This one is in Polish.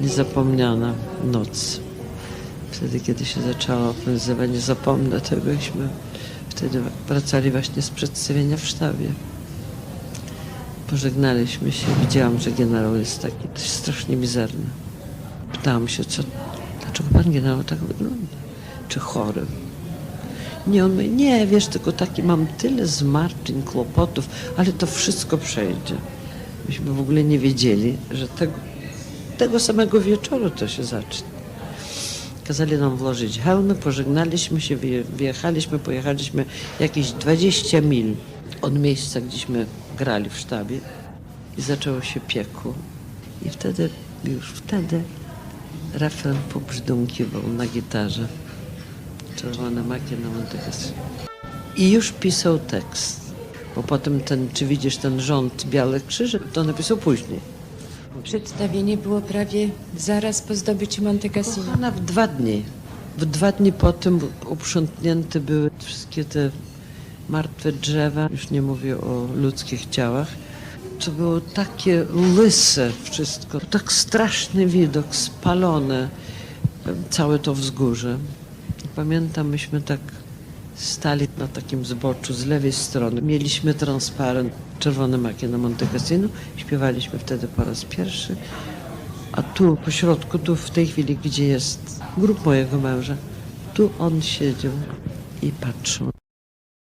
niezapomniana noc. Wtedy, kiedy się zaczęła ofensywa, nie zapomnę tego, jakśmy wtedy wracali właśnie z przedstawienia w sztabie. Pożegnaliśmy się. Widziałam, że generał jest taki strasznie mizerny. Pytałam się, co, dlaczego pan generał tak wygląda? Czy chory? Nie, on mówi, nie, wiesz, tylko taki mam tyle zmartwień, kłopotów, ale to wszystko przejdzie. Myśmy w ogóle nie wiedzieli, że tego, tego samego wieczoru to się zacznie. Kazali nam włożyć hełmy, pożegnaliśmy się, wyje- wyjechaliśmy, pojechaliśmy jakieś 20 mil od miejsca, gdzieśmy grali w sztabie i zaczęło się piekło. I wtedy, już wtedy refren pobrzdąkiwał na gitarze. Czerwone maki na Monte Cassino. I już pisał tekst. Bo potem ten, czy widzisz ten rząd Białych Krzyży, to napisał później. Przedstawienie było prawie zaraz po zdobyciu Monte Cassino. Kochana, w dwa dni. W dwa dni po tym uprzątnięte były wszystkie te martwe drzewa. Już nie mówię o ludzkich ciałach. To było takie łyse wszystko. Tak straszny widok, spalone całe to wzgórze. Pamiętam, myśmy tak stali na takim zboczu z lewej strony. Mieliśmy transparent Czerwone Maki na Monte Cassino. Śpiewaliśmy wtedy po raz pierwszy. A tu, po środku, tu w tej chwili, gdzie jest grób mojego męża, tu on siedział i patrzył